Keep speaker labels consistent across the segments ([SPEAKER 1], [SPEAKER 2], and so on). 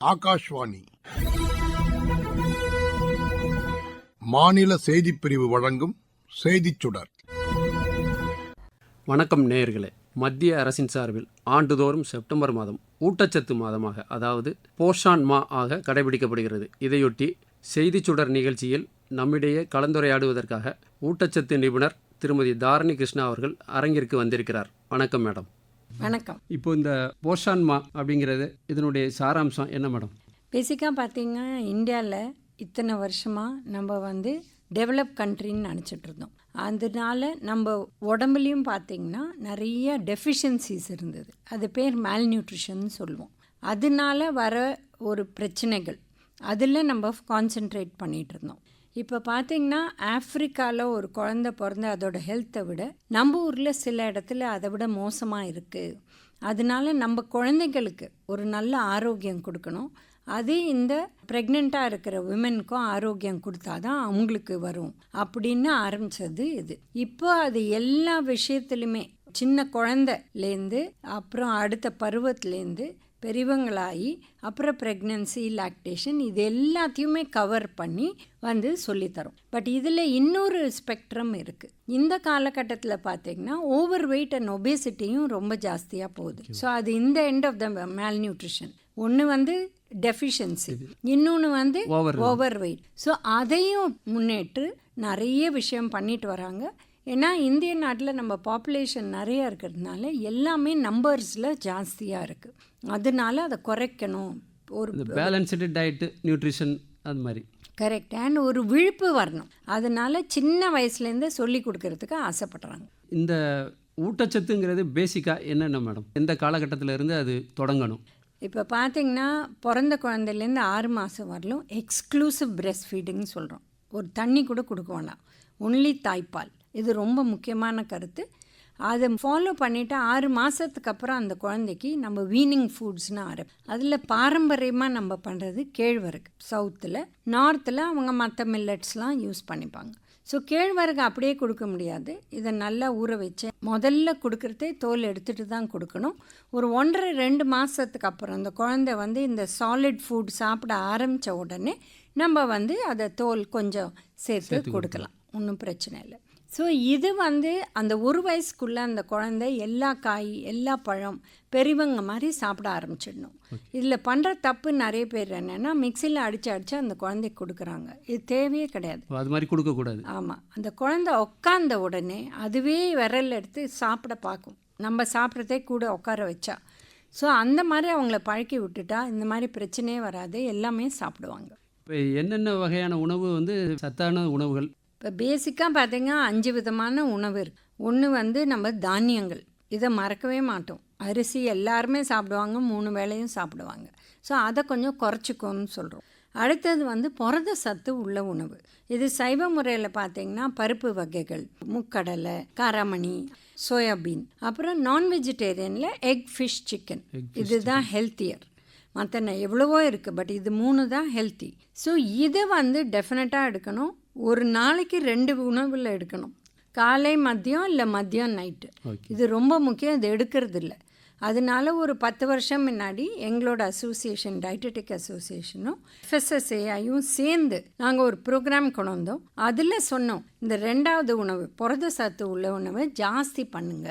[SPEAKER 1] ஆகாஷ்வாணி. மாநில செய்திப் பிரிவு வழங்கும் செய்திச் சுடர்.
[SPEAKER 2] வணக்கம் நேயர்களே. மத்திய அரசின் சார்பில் ஆண்டுதோறும் செப்டம்பர் மாதம் ஊட்டச்சத்து மாதமாக அதாவது போஷான் மா ஆக கடைபிடிக்கப்படுகிறது. இதையொட்டி செய்திச் சுடர் நிகழ்ச்சியில் நம்மிடையே கலந்துரையாடுவதற்காக ஊட்டச்சத்து நிபுணர் திருமதி தாரணி கிருஷ்ணா அவர்கள் அரங்கிற்கு வந்திருக்கிறார். வணக்கம் மேடம்.
[SPEAKER 3] வணக்கம்.
[SPEAKER 2] இப்போ இந்த போஷான் மா அப்படிங்கிறது இதனுடைய சாராம்சம் என்ன மேடம்?
[SPEAKER 3] பேசிக்காக பார்த்தீங்கன்னா இந்தியாவில் இத்தனை வருஷமாக நம்ம வந்து டெவலப் கண்ட்ரின்னு நினச்சிட்டு இருந்தோம். அதனால நம்ம உடம்புலையும் பார்த்தீங்கன்னா நிறைய டெஃபிஷியன்சிஸ் இருந்தது. அது பேர் மேல் நியூட்ரிஷன் சொல்லுவோம். அதனால வர ஒரு பிரச்சனைகள் அதில் நம்ம கான்சென்ட்ரேட் பண்ணிகிட்டு இருந்தோம். இப்போ பார்த்தீங்கன்னா ஆஃப்ரிக்காவில் ஒரு குழந்த பிறந்து அதோட ஹெல்த்தை விட நம்ம ஊரில் சில இடத்துல அதை விட மோசமாக இருக்குது அதனால நம்ம குழந்தைங்களுக்கு ஒரு நல்ல ஆரோக்கியம் கொடுக்கணும். அது இந்த ப்ரெக்னெண்ட்டாக இருக்கிற விமெனுக்கும் ஆரோக்கியம் கொடுத்தா தான் அவங்களுக்கு வரும் அப்படின்னு ஆரம்பித்தது இது. இப்போ அது எல்லா விஷயத்துலையுமே சின்ன குழந்தைலேருந்து அப்புறம் அடுத்த பருவத்துலேருந்து பெரியவங்களாகி அப்புறம் ப்ரெக்னன்சி லாக்டேஷன் இது எல்லாத்தையுமே கவர் பண்ணி வந்து சொல்லித்தரோம். பட் இதில் இன்னொரு ஸ்பெக்ட்ரம் இருக்குது இந்த காலகட்டத்தில் பார்த்தீங்கன்னா ஓவர் வெயிட் அண்ட் ஒபேசிட்டியும் ரொம்ப ஜாஸ்தியாக போகுது. ஸோ அது இந்த எண்ட் ஆஃப் த மேல் நியூட்ரிஷன் ஒன்று வந்து டெஃபிஷியன்சி இன்னொன்று வந்து ஓவர் வெயிட் ஸோ அதையும் முன்னேற்று நிறைய விஷயம் பண்ணிட்டு வராங்க. ஏன்னா இந்திய நாட்டில் நம்ம பாப்புலேஷன் நிறைய இருக்கிறதுனால எல்லாமே நம்பர்ஸில் ஜாஸ்தியாக இருக்குது அதனால அதை குறைக்கணும். ஒரு
[SPEAKER 2] பேலன்ஸ்டு டயட்டு நியூட்ரிஷன் அது மாதிரி.
[SPEAKER 3] கரெக்ட் அண்ட் ஒரு விழிப்பு வரணும். அதனால சின்ன வயசுலேருந்தே சொல்லி கொடுக்கறதுக்கு ஆசைப்படுறாங்க.
[SPEAKER 2] இந்த ஊட்டச்சத்துங்கிறது பேசிக்காக என்னென்ன மேடம் எந்த காலகட்டத்தில் இருந்து அது தொடங்கணும்?
[SPEAKER 3] இப்போ பார்த்தீங்கன்னா பிறந்த குழந்தைலேருந்து ஆறு மாதம் வரலும் எக்ஸ்க்ளூசிவ் பிரஸ்ட் ஃபீடிங்னு சொல்கிறோம் ஒரு தண்ணி கூட கொடுக்க வேண்டாம் ஒன்லி தாய்ப்பால். இது ரொம்ப முக்கியமான கருத்து. அதை ஃபாலோ பண்ணிவிட்டு ஆறு மாதத்துக்கு அப்புறம் அந்த குழந்தைக்கு நம்ம வீனிங் ஃபுட்ஸ்னு ஆரம்பி அதில் பாரம்பரியமாக நம்ம பண்ணுறது கேழ்வரகு. சவுத்தில் நார்த்தில் அவங்க மற்ற மில்லட்ஸ்லாம் யூஸ் பண்ணிப்பாங்க. ஸோ கேழ்வரகு அப்படியே கொடுக்க முடியாது. இதை நல்லா ஊற வச்சு முதல்ல கொடுக்குறதே தோல் எடுத்துகிட்டு தான் கொடுக்கணும். ஒரு ஒன்றரை ரெண்டு மாதத்துக்கு அப்புறம் அந்த குழந்தை வந்து இந்த சாலிட் ஃபுட் சாப்பிட ஆரம்பித்த உடனே நம்ம வந்து அதை தோல் கொஞ்சம் சேர்த்து கொடுக்கலாம். ஒன்றும் பிரச்சனை இல்லை. ஸோ இது வந்து அந்த ஒரு வயசுக்குள்ளே அந்த குழந்தை எல்லா காய் எல்லா பழம் பெரியவங்க மாதிரி சாப்பிட ஆரம்பிச்சிடணும். இதில் பண்ணுற தப்பு நிறைய பேர் என்னென்னா மிக்சியில் அடித்து அடித்து அந்த குழந்தைக்கு கொடுக்குறாங்க. இது தேவையே கிடையாது.
[SPEAKER 2] அது மாதிரி கொடுக்கக்கூடாது
[SPEAKER 3] ஆமாம் அந்த குழந்தை உட்காந்த உடனே அதுவே விரல் எடுத்து சாப்பிட பார்க்கும். நம்ம சாப்பிட்றதே கூட உட்கார வச்சா. ஸோ அந்த மாதிரி அவங்கள பழக்கி விட்டுட்டா இந்த மாதிரி பிரச்சனையே வராது. எல்லாமே சாப்பிடுவாங்க.
[SPEAKER 2] இப்போ என்னென்ன வகையான உணவு வந்து சத்தான உணவுகள்?
[SPEAKER 3] இப்போ பேசிக்காக பார்த்தீங்கன்னா அஞ்சு விதமான உணவு இருக்கு. ஒன்று வந்து நம்ம தானியங்கள். இதை மறக்கவே மாட்டோம். அரிசி எல்லாருமே சாப்பிடுவாங்க மூணு வேளையும் சாப்பிடுவாங்க. ஸோ அதை கொஞ்சம் குறைச்சிக்கோன்னு சொல்கிறோம் அடுத்தது வந்து புரத சத்து உள்ள உணவு. இது சைவ முறையில் பார்த்தீங்கன்னா பருப்பு வகைகள் முக்கடலை காராமணி சோயாபீன். அப்புறம் நான் வெஜிடேரியனில் எக் ஃபிஷ் சிக்கன் இதுதான் ஹெல்த்தியர் மற்ற எவ்வளவோ இருக்குது பட் இது மூணு தான் ஹெல்த்தி ஸோ இதை வந்து டெஃபினட்டாக எடுக்கணும். ஒரு நாளைக்கு ரெண்டு உணவில் எடுக்கணும். காலை மதியம் இல்லை மதியம் நைட்டு இது ரொம்ப முக்கியம். இது எடுக்கிறது இல்லை அதனால ஒரு பத்து வருஷம் முன்னாடி எங்களோட அசோசியேஷன் டயட்டடிக் அசோசியேஷனும் எஃப்எஸ்எஸ்ஏஐயும் சேர்ந்து நாங்கள் ஒரு ப்ரோக்ராம் கொண்டு வந்தோம். அதில் சொன்னோம் இந்த ரெண்டாவது உணவு புரத சத்து உள்ள உணவை ஜாஸ்தி பண்ணுங்க.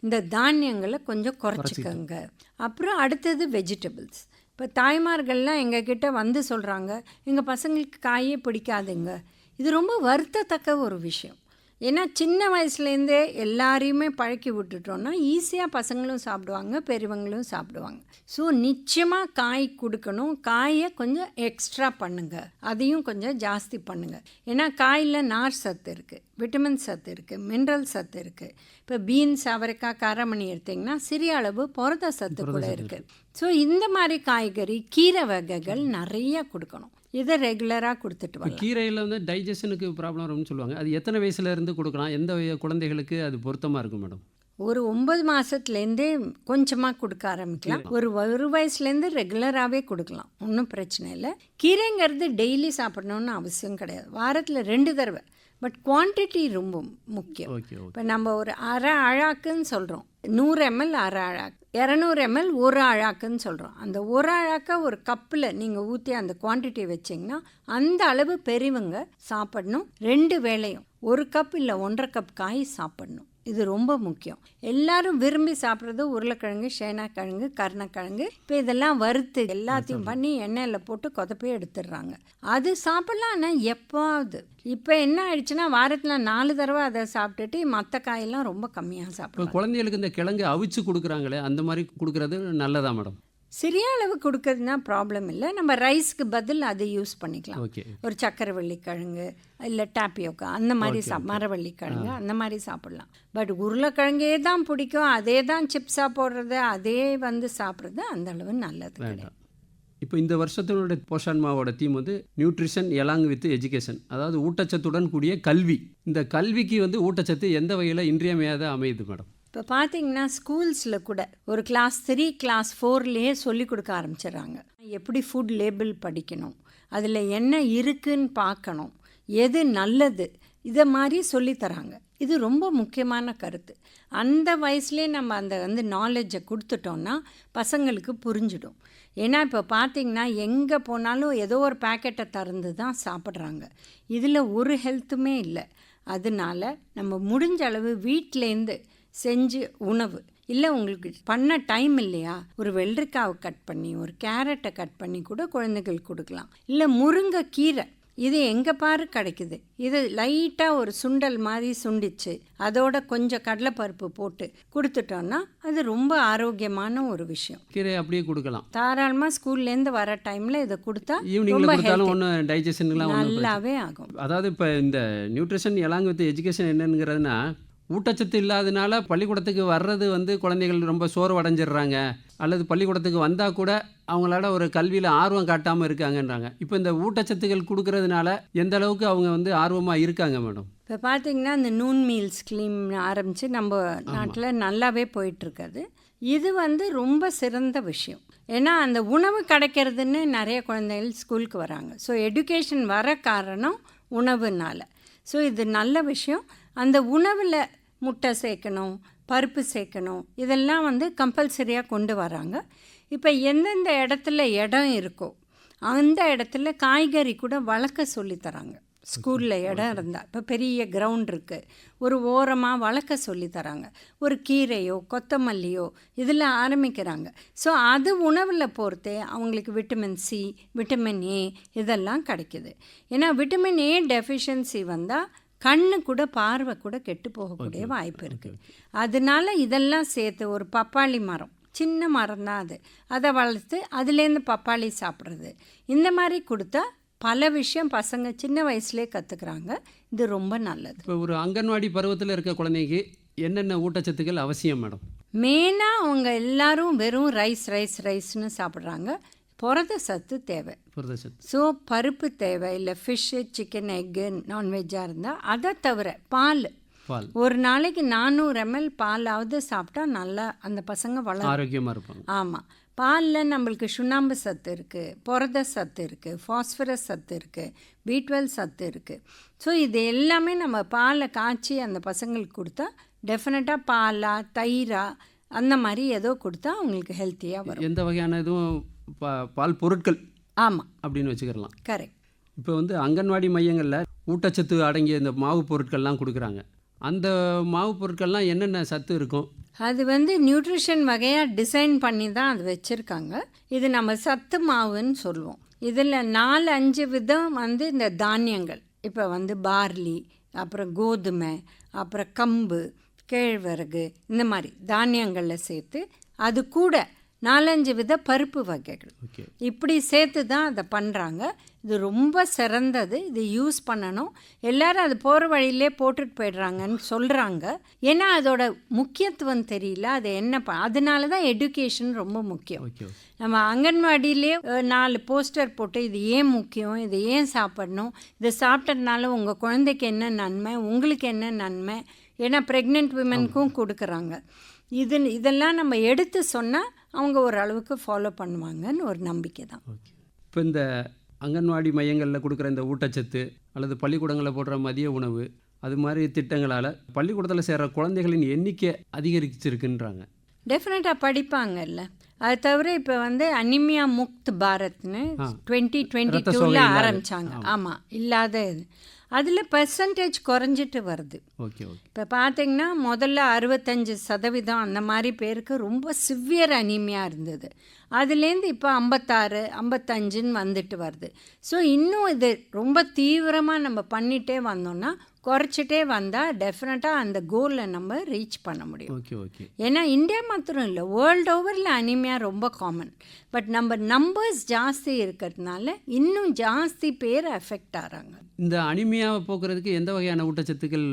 [SPEAKER 3] இந்த தானியங்களை கொஞ்சம் குறைச்சிக்கோங்க. அப்புறம் அடுத்தது வெஜிடபிள்ஸ் இப்போ தாய்மார்கள்லாம் எங்ககிட்ட வந்து சொல்கிறாங்க எங்கள் பசங்களுக்கு காயே பிடிக்காதுங்க. இது ரொம்ப வருத்தத்தக்க ஒரு விஷயம். ஏன்னா சின்ன வயசுலேருந்தே எல்லாரையுமே பழக்கி விட்டுட்டோம்னா ஈஸியாக பசங்களும் சாப்பிடுவாங்க பெரியவங்களும் சாப்பிடுவாங்க. ஸோ நிச்சயமாக காய் கொடுக்கணும். காயை கொஞ்சம் எக்ஸ்ட்ரா பண்ணுங்க. அதையும் கொஞ்சம் ஜாஸ்தி பண்ணுங்க. ஏன்னா காயில் நார் சத்து இருக்குது விட்டமின் சத்து இருக்குது மினரல் சத்து இருக்குது இப்போ பீன்ஸ் அவரைக்காய் காராமணி எடுத்திங்கன்னா சிறிய அளவு புரத சத்து கூட இருக்குது ஸோ இந்த மாதிரி காய்கறி கீரை வகைகள் நிறைய கொடுக்கணும். இதை ரெகுலராக கொடுத்துட்டு வரலாம்.
[SPEAKER 2] கீரையில் வந்து டைஜஷனுக்கு ப்ராப்ளம் வரும்னு சொல்லுவாங்க. அது எத்தனை வயசுல இருந்து கொடுக்கலாம்? எந்த குழந்தைகளுக்கு அது பொருத்தமாக இருக்கும் மேடம்
[SPEAKER 3] ஒரு ஒன்பது மாதத்துலேருந்தே கொஞ்சமாக கொடுக்க ஆரம்பிக்கலாம். ஒரு ஒரு வயசுலேருந்து ரெகுலராகவே கொடுக்கலாம். ஒன்றும் பிரச்சனை இல்லை. கீரைங்கிறது டெய்லி சாப்பிடணும்னு அவசியம் கிடையாது. வாரத்தில் ரெண்டு தடவை. பட் குவான்டிட்டி ரொம்ப முக்கியம். இப்போ நம்ம ஒரு அரை அழாக்குன்னு சொல்கிறோம் நூறு எம்எல் அரை அழாக்கு இரநூறு எம்எல் ஒரு அழாக்குன்னு சொல்கிறோம் அந்த ஒரு அழாக்க ஒரு கப்பில் நீங்கள் ஊற்றி அந்த குவான்டிட்டி வச்சிங்கன்னா அந்த அளவு பெரியவங்க சாப்பிடணும். ரெண்டு வேளையும் ஒரு கப் இல்லை ஒன்றரை கப் காய் சாப்பிடணும். இது ரொம்ப முக்கியம். எல்லாரும் விரும்பி சாப்பிட்றது உருளைக்கிழங்கு சேனாக்கிழங்கு கருணக்கிழங்கு. இப்போ இதெல்லாம் வறுத்து எல்லாத்தையும் பண்ணி எண்ணெயில் போட்டு கொதப்பி எடுத்துடுறாங்க. அது சாப்பிடலாம் ஆனால் எப்போது இப்போ என்ன ஆயிடுச்சுன்னா வாரத்தில் நாலு தடவை அதை சாப்பிட்டுட்டு மற்ற காயெல்லாம் ரொம்ப கம்மியாக
[SPEAKER 2] இப்போ
[SPEAKER 3] சாப்பிடுவாங்க
[SPEAKER 2] குழந்தைகளுக்கு இந்த கிழங்கு அவிச்சு கொடுக்குறாங்களே அந்த மாதிரி கொடுக்குறது நல்லதா மேடம்?
[SPEAKER 3] சிறிய அளவு கொடுக்கறதுனா ப்ராப்ளம் இல்லை. நம்ம ரைஸ்க்கு பதில் அதை யூஸ் பண்ணிக்கலாம்.
[SPEAKER 2] ஓகே
[SPEAKER 3] ஒரு சக்கரவள்ளி கிழங்கு இல்லை டாப்பியோக்கா அந்த மாதிரி சா மரவள்ளி கிழங்கு அந்த மாதிரி சாப்பிடலாம். பட் உருளைக்கிழங்கே தான் பிடிக்கும். அதே தான் சிப்ஸாக போடுறது. அதே வந்து சாப்பிட்றது அந்த அளவு நல்லது கிடையாது.
[SPEAKER 2] இப்போ இந்த வருஷத்தினுடைய போஷான்மாவோட தீம் வந்து நியூட்ரிஷன் எலாங் வித் எஜுகேஷன் அதாவது ஊட்டச்சத்துடன் கூடிய கல்வி. இந்த கல்விக்கு வந்து ஊட்டச்சத்து எந்த வகையில் இன்றியமையாத அமையுது மேடம்?
[SPEAKER 3] இப்போ பார்த்தீங்கன்னா ஸ்கூல்ஸில் கூட ஒரு கிளாஸ் த்ரீ கிளாஸ் ஃபோர்லேயே சொல்லி கொடுக்க ஆரம்பிச்சிடுறாங்க. எப்படி ஃபுட் லேபிள் படிக்கணும்? அதில் என்ன இருக்குன்னு பார்க்கணும். எது நல்லது? இதை மாதிரி சொல்லித்தராங்க இது ரொம்ப முக்கியமான கருத்து. அந்த வயசுலேயே நம்ம அந்த வந்து நாலேஜை கொடுத்துட்டோம்னா பசங்களுக்கு புரிஞ்சிடும். ஏன்னா இப்போ பார்த்தீங்கன்னா எங்கே போனாலும் ஏதோ ஒரு பேக்கெட்டை திறந்து தான் சாப்பிட்றாங்க. இதில் ஒரு ஹெல்த்துமே இல்லை. அதனால நம்ம முடிஞ்ச அளவு வீட்டிலேருந்து செஞ்சு உணவு. இல்லை உங்களுக்கு பண்ண டைம் இல்லையா? ஒரு வெள்ளரிக்காவை கட் பண்ணி ஒரு கேரட்டை கட் பண்ணி கூட குழந்தைகளுக்கு கொடுக்கலாம். இல்லை முருங்கைக்கீரை இது எங்கே பாரு கிடைக்குது. இது லைட்டாக ஒரு சுண்டல் மாதிரி சுண்டிச்சு அதோட கொஞ்சம் கடலைப்பருப்பு போட்டு கொடுத்துட்டோன்னா அது ரொம்ப ஆரோக்கியமான ஒரு விஷயம்.
[SPEAKER 2] கீரை அப்படியே கொடுக்கலாம்.
[SPEAKER 3] தாராளமாக ஸ்கூல்லேருந்து வர டைமில் இதை கொடுத்தா
[SPEAKER 2] ஈவினிங்கில்
[SPEAKER 3] healthy.
[SPEAKER 2] ஒன்றும் டைஜஷனுக்குலாம் ஒன்றும்
[SPEAKER 3] நல்லாவே ஆகும்.
[SPEAKER 2] அதாவது இப்போ இந்த நியூட்ரிஷன் எலாங் வித் எஜுகேஷன் என்னங்கிறதுனா ஊட்டச்சத்து இல்லாதனால பள்ளிக்கூடத்துக்கு வர்றது வந்து குழந்தைகள் ரொம்ப சோர்வு அடைஞ்சிடுறாங்க அல்லது பள்ளிக்கூடத்துக்கு வந்தால் கூட அவங்களால ஒரு கல்வியில் ஆர்வம் காட்டாமல் இருக்காங்கன்றாங்க. இப்போ இந்த ஊட்டச்சத்துக்கள் கொடுக்கறதுனால எந்த அளவுக்கு அவங்க வந்து ஆர்வமாக இருக்காங்க மேடம்?
[SPEAKER 3] இப்போ பார்த்தீங்கன்னா இந்த நூன் மீல்ஸ் ஸ்கீம் ஆரம்பித்து நம்ம நாட்டில் நல்லாவே போயிட்டுருக்குது. இது வந்து ரொம்ப சிறந்த விஷயம். ஏன்னா அந்த உணவு கிடைக்கிறதுன்னு நிறைய குழந்தைகள் ஸ்கூலுக்கு வராங்க. ஸோ எடுகேஷன் வர காரணம் உணவுனால. ஸோ இது நல்ல விஷயம். அந்த உணவில் முட்டை சேர்க்கணும் பருப்பு சேர்க்கணும் இதெல்லாம் வந்து கம்பல்சரியாக கொண்டு வராங்க. இப்போ எந்தெந்த இடத்துல இடம் இருக்கோ அந்த இடத்துல காய்கறி கூட வளர்க்க சொல்லித் தராங்க ஸ்கூலில் இடம் இருந்தால் இப்போ பெரிய கிரவுண்ட் இருக்குது ஒரு ஓரமாக வளர்க்க சொல்லி தராங்க ஒரு கீரையோ கொத்தமல்லியோ இதில் ஆரம்பிக்கிறாங்க. ஸோ அது உணவில் பொறுத்தே அவங்களுக்கு விட்டமின் சி விட்டமின் ஏ இதெல்லாம் கிடைக்குது. ஏன்னா விட்டமின் ஏ டெஃபிஷியன்சி வந்தால் கண்ணு கூட பார்வை கூட கெட்டு போகக்கூடிய வாய்ப்பு இருக்குது அதனால இதெல்லாம் சேர்த்து ஒரு பப்பாளி மரம் சின்ன மரம் தான் அது. அதை வளர்த்து அதுலேருந்து பப்பாளி சாப்பிட்றது. இந்த மாதிரி கொடுத்தா பல விஷயம் பசங்க சின்ன வயசுலேயே கற்றுக்குறாங்க இது ரொம்ப நல்லது.
[SPEAKER 2] இப்போ ஒரு அங்கன்வாடி பருவத்தில் இருக்க குழந்தைக்கு என்னென்ன ஊட்டச்சத்துக்கள் அவசியம் மேடம்?
[SPEAKER 3] மெயினாக அவங்க எல்லாரும் வெறும் ரைஸ் ரைஸ் ரைஸ்னு சாப்பிட்றாங்க. புரத சத்து தேவை.
[SPEAKER 2] புரதச்சத்து
[SPEAKER 3] ஸோ பருப்பு தேவை இல்லை ஃபிஷ்ஷு சிக்கன் எக்கு நான்வெஜ்ஜாக இருந்தால் அதை தவிர பால்.
[SPEAKER 2] பால்.
[SPEAKER 3] ஒரு நாளைக்கு நானூறு எம்எல் பாலாவது சாப்பிட்டா நல்லா அந்த பசங்க வளரும்.
[SPEAKER 2] ஆரோக்கியமாக இருப்பாங்க.
[SPEAKER 3] ஆமாம் பாலில் நம்மளுக்கு சுண்ணாம்பு சத்து இருக்குது புரத சத்து இருக்குது ஃபாஸ்பரஸ் சத்து இருக்குது பி டுவெல் சத்து இருக்குது ஸோ இது எல்லாமே நம்ம பாலை காய்ச்சி அந்த பசங்களுக்கு கொடுத்தா டெஃபினட்டாக பாலா தயிரா அந்த மாதிரி ஏதோ கொடுத்தா அவங்களுக்கு ஹெல்த்தியாக வரும்.
[SPEAKER 2] எந்த வகையான இதுவும் பா- பால் பொருட்கள்
[SPEAKER 3] ஆமாம்
[SPEAKER 2] அப்படின்னு வச்சுக்கிடலாம்
[SPEAKER 3] கரெக்ட்
[SPEAKER 2] இப்போ வந்து அங்கன்வாடி மையங்களில் ஊட்டச்சத்து அடங்கிய இந்த மாவு பொருட்கள்லாம் கொடுக்குறாங்க. அந்த மாவு பொருட்கள்லாம் என்னென்ன சத்து இருக்கும்?
[SPEAKER 3] அது வந்து நியூட்ரிஷன் வகையாக டிசைன் பண்ணி தான் அது வச்சுருக்காங்க. இது நம்ம சத்து மாவுன்னு சொல்லுவோம். இதில் நாலு அஞ்சு விதம் வந்து இந்த தானியங்கள். இப்போ வந்து பார்லி அப்புறம் கோதுமை அப்புறம் கம்பு கேழ்வரகு இந்த மாதிரி தானியங்களில் சேர்த்து அது கூட நாலஞ்சு வித பருப்பு வகைகள். இப்படி சேர்த்து தான் அதை பண்ணுறாங்க இது ரொம்ப சிறந்தது. இது யூஸ் பண்ணணும். எல்லாரும் அது போகிற வழியிலே போட்டுட்டு போயிடுறாங்கன்னு சொல்கிறாங்க ஏன்னா அதோட முக்கியத்துவம் தெரியல. அது என்ன ப அதனால தான் எடுகேஷன் ரொம்ப முக்கியம். நம்ம அங்கன்வாடியிலே நாலு போஸ்டர் போட்டு இது ஏன் முக்கியம்? இது ஏன் சாப்பிடணும்? இதை சாப்பிட்டதுனால உங்கள் குழந்தைக்கு என்ன நன்மை? உங்களுக்கு என்ன நன்மை? ஏன்னா ப்ரெக்னென்ட் விமனுக்கும் கொடுக்குறாங்க. இது இதெல்லாம் நம்ம எடுத்து சொன்னால் அவங்க ஓரளவுக்கு ஃபாலோ பண்ணுவாங்கன்னு ஒரு நம்பிக்கை தான்.
[SPEAKER 2] இப்போ இந்த அங்கன்வாடி மையங்களில் கொடுக்குற இந்த ஊட்டச்சத்து அல்லது பள்ளிக்கூடங்களில் போடுற மதிய உணவு அது மாதிரி திட்டங்களால் பள்ளிக்கூடத்தில் சேர்கிற குழந்தைகளின் எண்ணிக்கை அதிகரிச்சிருக்குன்றாங்க.
[SPEAKER 3] டெஃபினட்டாக படிப்பாங்கல்ல. அது தவிர இப்போ வந்து அனிமியா முக்த் பாரத்னு டுவெண்ட்டி டுவெண்ட்டி டூவில். ஆரம்பித்தாங்க ஆமாம் இல்லாத இது. அதில் பெர்சன்டேஜ் குறைஞ்சிட்டு வருது.
[SPEAKER 2] ஓகே ஓகே
[SPEAKER 3] இப்போ பார்த்தீங்கன்னா முதல்ல அறுபத்தஞ்சு சதவீதம் அந்த மாதிரி பேருக்கு ரொம்ப சிவியர் அனீமியா இருந்தது. அதுலேருந்து இப்போ ஐம்பத்தாறு ஐம்பத்தஞ்சுன்னு வந்துட்டு வருது. ஸோ இன்னும் இது ரொம்ப தீவிரமாக நம்ம பண்ணிகிட்டே வந்தோம்னா குறைச்சிட்டே வந்தால் டெஃபினட்டாக அந்த கோலில் நம்ம ரீச் பண்ண முடியும்.
[SPEAKER 2] Okay okay.
[SPEAKER 3] ஏன்னா இந்தியா மாத்திரம் இல்லை வேர்ல்டு ஓவரில் அனிமியா ரொம்ப காமன் பட் நம்ம நம்பர்ஸ் ஜாஸ்தி இருக்கிறதுனால இன்னும் ஜாஸ்தி பேர் அஃபெக்ட் ஆகிறாங்க
[SPEAKER 2] இந்த அனிமியாவை போக்குறதுக்கு எந்த வகையான ஊட்டச்சத்துக்கள்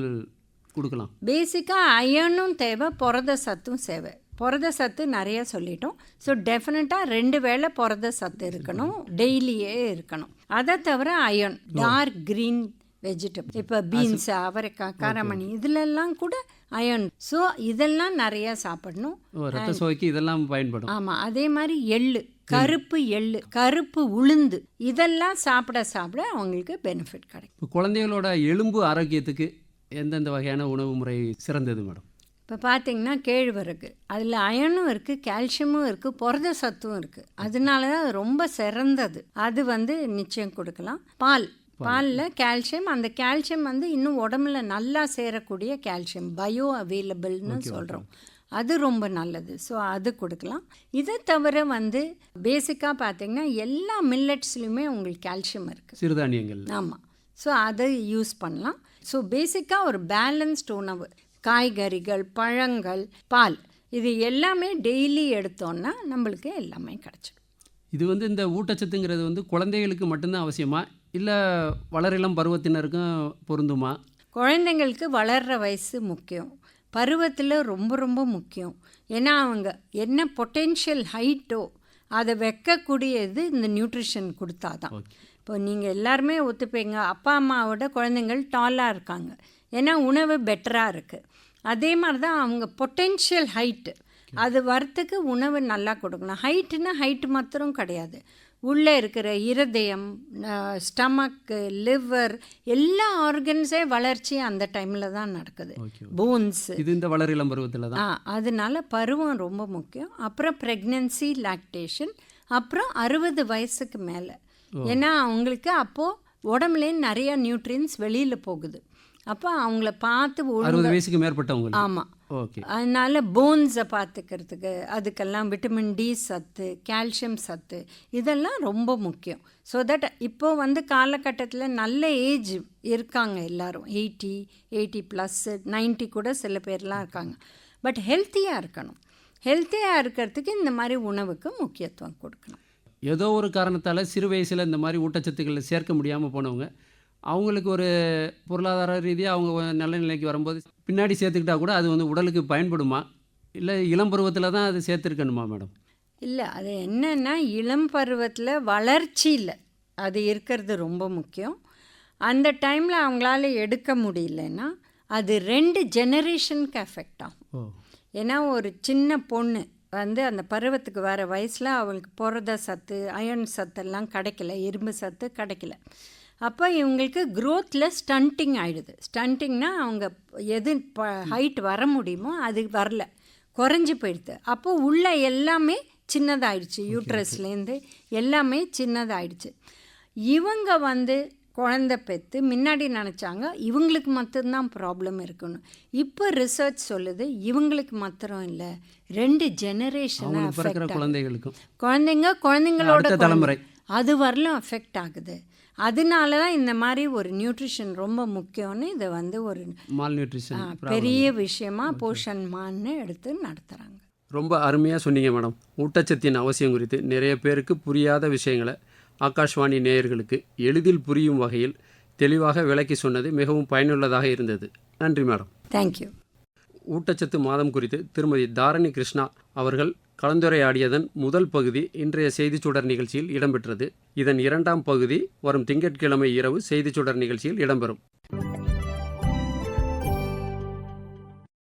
[SPEAKER 2] கொடுக்கலாம்?
[SPEAKER 3] பேசிக்காக அயனும் தேவை புரத சத்தும் தேவை புரத சத்து நிறைய சொல்லிட்டோம். ஸோ டெஃபினட்டாக ரெண்டு வேளை புரத சத்து இருக்கணும். டெய்லியே இருக்கணும். அதை தவிர அயன் டார்க் க்ரீன் வெஜிடபிள். இப்போ பீன்ஸ் அவரைக்காய் காரமணி இதுலெல்லாம் கூட அயன். ஸோ இதெல்லாம் நிறைய சாப்பிடணும்.
[SPEAKER 2] ரத்த சோகைக்கு இதெல்லாம் பயன்படும்.
[SPEAKER 3] ஆமாம் அதே மாதிரி எள்ளு கருப்பு எள்ளு கருப்பு உளுந்து இதெல்லாம் சாப்பிட சாப்பிட அவங்களுக்கு பெனிஃபிட் கிடைக்கும்.
[SPEAKER 2] குழந்தைகளோட எலும்பு ஆரோக்கியத்துக்கு எந்தெந்த வகையான உணவு முறை சிறந்தது மேடம்?
[SPEAKER 3] இப்போ பார்த்தீங்கன்னா கேழ்வரகு. அதில் அயனும் இருக்குது கால்சியமும் இருக்குது புரத சத்தும் இருக்குது அதனால தான் ரொம்ப சிறந்தது. அது வந்து நிச்சயம் கொடுக்கலாம். பால் பாலில் கால்சியம் அந்த கால்சியம் வந்து இன்னும் உடம்புல நல்லா சேரக்கூடிய கால்சியம் பயோ அவைலபிள்னு சொல்கிறோம் அது ரொம்ப நல்லது. ஸோ அது கொடுக்கலாம். இதை தவிர வந்து பேசிக்காக பார்த்தீங்கன்னா எல்லா மில்லட்ஸ்லையுமே உங்களுக்கு கால்சியம் இருக்குது
[SPEAKER 2] சிறுதானியங்கள்.
[SPEAKER 3] ஆமாம் ஸோ அதை யூஸ் பண்ணலாம். ஸோ பேசிக்காக ஒரு பேலன்ஸ்டு உணவு. காய்கறிகள் பழங்கள் பால். இது எல்லாமே டெய்லி எடுத்தோன்னா நம்மளுக்கு எல்லாமே கிடச்சிடும்.
[SPEAKER 2] இது வந்து இந்த ஊட்டச்சத்துங்கிறது வந்து குழந்தைகளுக்கு மட்டும்தான் அவசியமா? இல்லை வளரிளம் பருவத்தினருக்கும் பொருந்துமா?
[SPEAKER 3] குழந்தைங்களுக்கு வளர்கிற வயசு முக்கியம். பருவத்தில் ரொம்ப ரொம்ப முக்கியம். ஏன்னா அவங்க என்ன பொட்டென்ஷியல் ஹைட்டோ அதை வைக்கக்கூடியது இந்த நியூட்ரிஷன் கொடுத்தாதான்.
[SPEAKER 2] ஓகே
[SPEAKER 3] இப்போ நீங்கள் எல்லாருமே ஒத்துப்பீங்க அப்பா அம்மாவோட குழந்தைங்கள் டாலாக இருக்காங்க. ஏன்னா உணவு பெட்டராக இருக்குது அதே மாதிரி தான் அவங்க பொட்டென்ஷியல் ஹைட்டு அது வரத்துக்கு உணவு நல்லா கொடுக்கணும். ஹைட்டுன்னா ஹைட்டு மாத்திரம் கிடையாது. உள்ளே இருக்கிற இருதயம் ஸ்டமக்கு லிவர் எல்லா ஆர்கன்ஸே வளர்ச்சி அந்த டைமில் தான் நடக்குது. போன்ஸ்
[SPEAKER 2] இது இந்த வளரிளம் பருவத்தில் தான்?
[SPEAKER 3] அதனால பருவம் ரொம்ப முக்கியம். அப்புறம் ப்ரெக்னென்சி லாக்டேஷன் அப்புறம் அறுபது வயசுக்கு மேலே. ஏன்னா அவங்களுக்கு அப்போது உடம்புலேருந்து நிறைய நியூட்ரியன்ஸ் வெளியில் போகுது. அப்போ அவங்கள பார்த்து
[SPEAKER 2] அறுபது வயசுக்கு மேற்பட்டவங்க
[SPEAKER 3] ஆமாம் அதனால் போன்ஸை பார்த்துக்கிறதுக்கு அதுக்கெல்லாம் விட்டமின் டி சத்து கால்சியம் சத்து இதெல்லாம் ரொம்ப முக்கியம். ஸோ தட் இப்போ வந்து காலகட்டத்தில் நல்ல ஏஜ் இருக்காங்க எல்லாரும். எயிட்டி எயிட்டி ப்ளஸ்ஸு 90 கூட சில பேர்லாம் இருக்காங்க. பட் ஹெல்த்தியாக இருக்கணும். ஹெல்த்தியாக இருக்கிறதுக்கு இந்த மாதிரி உணவுக்கு முக்கியத்துவம் கொடுக்கணும்.
[SPEAKER 2] ஏதோ ஒரு காரணத்தால் சிறு வயசில் இந்த மாதிரி ஊட்டச்சத்துக்களை சேர்க்க முடியாமல் போனவங்க அவங்களுக்கு ஒரு பொருளாதார ரீதியாக அவங்க நல்ல நிலைக்கு வரும்போது பின்னாடி சேர்த்துக்கிட்டா கூட அது வந்து உடலுக்கு பயன்படுமா? இல்லை இளம் பருவத்தில் தான் அது சேர்த்துருக்கணுமா மேடம்?
[SPEAKER 3] இல்லை அது என்னன்னா இளம் பருவத்தில் வளர்ச்சியில் அது இருக்கிறது ரொம்ப முக்கியம். அந்த டைமில் அவங்களால எடுக்க முடியலன்னா அது ரெண்டு ஜெனரேஷனுக்கு அஃபெக்ட் ஆகும். ஏன்னா ஒரு சின்ன பொண்ணு வந்து அந்த பருவத்துக்கு வர வயசில் அவளுக்கு புரத சத்து அயன் சத்தெல்லாம் கிடைக்கல இரும்பு சத்து கிடைக்கல. அப்போ இவங்களுக்கு க்ரோத்தில் ஸ்டண்டிங் ஆயிடுது. ஸ்டண்டிங்னா அவங்க எது ஹைட் வர முடியுமோ அது வரல. குறைஞ்சி போயிடுது. அப்போ உள்ள எல்லாமே சின்னதாயிடுச்சு. யூட்ரஸ்லேருந்து எல்லாமே சின்னதாயிடுச்சு. இவங்க வந்து குழந்தை பெற்று முன்னாடி நினச்சாங்க இவங்களுக்கு மட்டும்தான் ப்ராப்ளம் இருக்கணும் இப்போ ரிசர்ச் சொல்லுது இவங்களுக்கு மாத்திரம் இல்லை. ரெண்டு ஜெனரேஷனை
[SPEAKER 2] அவங்களுக்கு பிறக்கிற
[SPEAKER 3] அஃபெக்ட்
[SPEAKER 2] குழந்தைகளுக்கும்.
[SPEAKER 3] குழந்தைங்க குழந்தைங்களோட.
[SPEAKER 2] தலைமுறை.
[SPEAKER 3] அது வரலும் அஃபெக்ட் ஆகுது. அதனால தான் இந்த மாதிரி ஒரு நியூட்ரிஷன் ரொம்ப முக்கியம்னு இதை வந்து ஒரு
[SPEAKER 2] மால் நியூட்ரிஷன்
[SPEAKER 3] பெரிய விஷயமா போஷன் மான்னு எடுத்து நடத்துகிறாங்க
[SPEAKER 2] ரொம்ப அருமையாக சொன்னீங்க மேடம். ஊட்டச்சத்தின் அவசியம் குறித்து நிறைய பேருக்கு புரியாத விஷயங்களை ஆகாஷ்வாணி நேயர்களுக்கு எளிதில் புரியும் வகையில் தெளிவாக விளக்கி சொன்னது மிகவும் பயனுள்ளதாக இருந்தது. நன்றி மேடம்.
[SPEAKER 3] தேங்க்யூ
[SPEAKER 2] ஊட்டச்சத்து மாதம் குறித்து திருமதி தாரணி கிருஷ்ணா அவர்கள் கலந்துரையாடியதன் முதல் பகுதி இன்றைய செய்திச் சுடர் நிகழ்ச்சியில் இடம்பெற்றது. இதன் இரண்டாம் பகுதி வரும் திங்கட்கிழமை இரவு செய்திச் சுடர் நிகழ்ச்சியில் இடம்பெறும்.